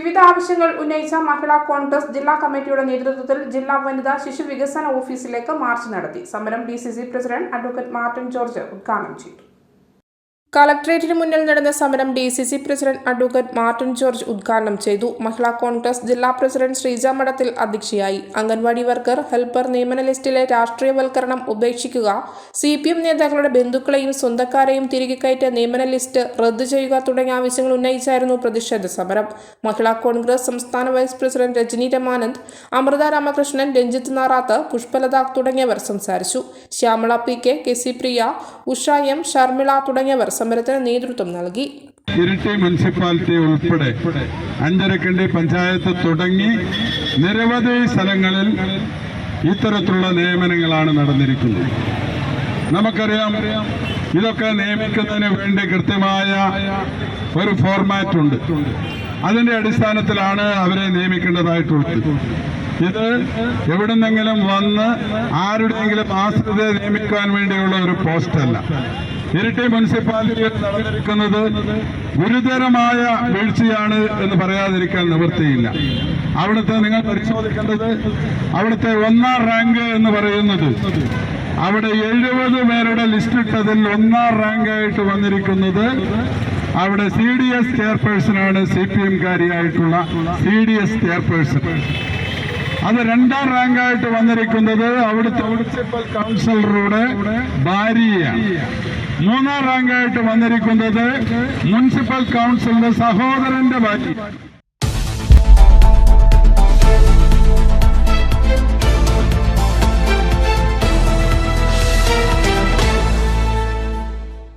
വിവിധ ആവശ്യങ്ങൾ ഉന്നയിച്ച മഹിളാ കോൺഗ്രസ് ജില്ലാ കമ്മിറ്റിയുടെ നേതൃത്വത്തിൽ ജില്ലാ വനിതാ ശിശു വികസന ഓഫീസിലേക്ക് മാർച്ച് നടത്തി. സമരം D president advocate Martin George ഉദ്ഘാടനം ചെയ്തു. കളക്ടറേറ്റിന് മുന്നിൽ നടന്ന സമരം D C C president advocate Martin George ഉദ്ഘാടനം ചെയ്തു. മഹിളാ കോൺഗ്രസ് ജില്ലാ പ്രസിഡന്റ് ശ്രീജ മഠത്തിൽ അധ്യക്ഷയായി. അംഗൻവാടി വർക്കർ ഹെൽപ്പർ നിയമന ലിസ്റ്റിലെ രാഷ്ട്രീയവൽക്കരണം ഉപേക്ഷിക്കുക സി പി എം നേതാക്കളുടെ ബന്ധുക്കളെയും സ്വന്തക്കാരെയും തിരികെ കയറ്റ നിയമന ലിസ്റ്റ് റദ്ദു ചെയ്യുക തുടങ്ങിയ ആവശ്യങ്ങൾ ഉന്നയിച്ചായിരുന്നു പ്രതിഷേധ സമരം. മഹിളാ കോൺഗ്രസ് സംസ്ഥാന വൈസ് പ്രസിഡന്റ് രജനി രമാനന്ദ് അമൃത രാമകൃഷ്ണൻ രഞ്ജിത്ത് നാറാത്ത് പുഷ്പലത തുടങ്ങിയവർ സംസാരിച്ചു. Shyamala P K K C Priya Usha M Sharmila തുടങ്ങിയവർ സമരത്തിന് നേതൃത്വം നൽകി. ഇരിട്ടി മുനിസിപ്പാലിറ്റി ഉൾപ്പെടെ അഞ്ചരക്കണ്ടി പഞ്ചായത്ത് തുടങ്ങി നിരവധി സ്ഥലങ്ങളിൽ ഇത്തരത്തിലുള്ള നിയമനങ്ങളാണ് നടന്നിരിക്കുന്നത്. നമുക്കറിയാം ഇതൊക്കെ നിയമിക്കുന്നതിന് വേണ്ടി കൃത്യമായ ഒരു ഫോർമാറ്റ് ഉണ്ട്. അതിന്റെ അടിസ്ഥാനത്തിലാണ് അവരെ നിയമിക്കേണ്ടതായിട്ടുള്ളത്. ഇത് എവിടുന്നെങ്കിലും വന്ന് ആരുടെയെങ്കിലും ആശ്രിതയെ നിയമിക്കാൻ വേണ്ടിയുള്ള ഒരു പോസ്റ്റല്ല. ഇരിട്ടി മുനിസിപ്പാലിറ്റിയിൽ നടന്നിരിക്കുന്നത് ഗുരുതരമായ വീഴ്ചയാണ് എന്ന് പറയാതിരിക്കാൻ നിവൃത്തിയില്ല. അവിടുത്തെ നിങ്ങൾ പരിശോധിക്കേണ്ടത് അവിടുത്തെ ഒന്നാം റാങ്ക് എന്ന് പറയുന്നത് അവിടെ എഴുപത് പേരുടെ ലിസ്റ്റ് ഇട്ടതിൽ ഒന്നാം റാങ്കായിട്ട് വന്നിരിക്കുന്നത് അവിടെ സി ഡി എസ് ചെയർപേഴ്സണാണ് സി പി എം കാരിയായിട്ടുള്ള സി ഡി എസ് ചെയർപേഴ്സൺ. അത് രണ്ടാം റാങ്കായിട്ട് വന്നിരിക്കുന്നത് അവിടുത്തെ മുനിസിപ്പൽ കൗൺസിലറുടെ ഭാര്യയാണ്. മൂന്നാം റാങ്കായിട്ട് വന്നിരിക്കുന്നത് മുനിസിപ്പൽ കൗൺസിലിന്റെ സഹോദരന്റെ ഭാര്യ.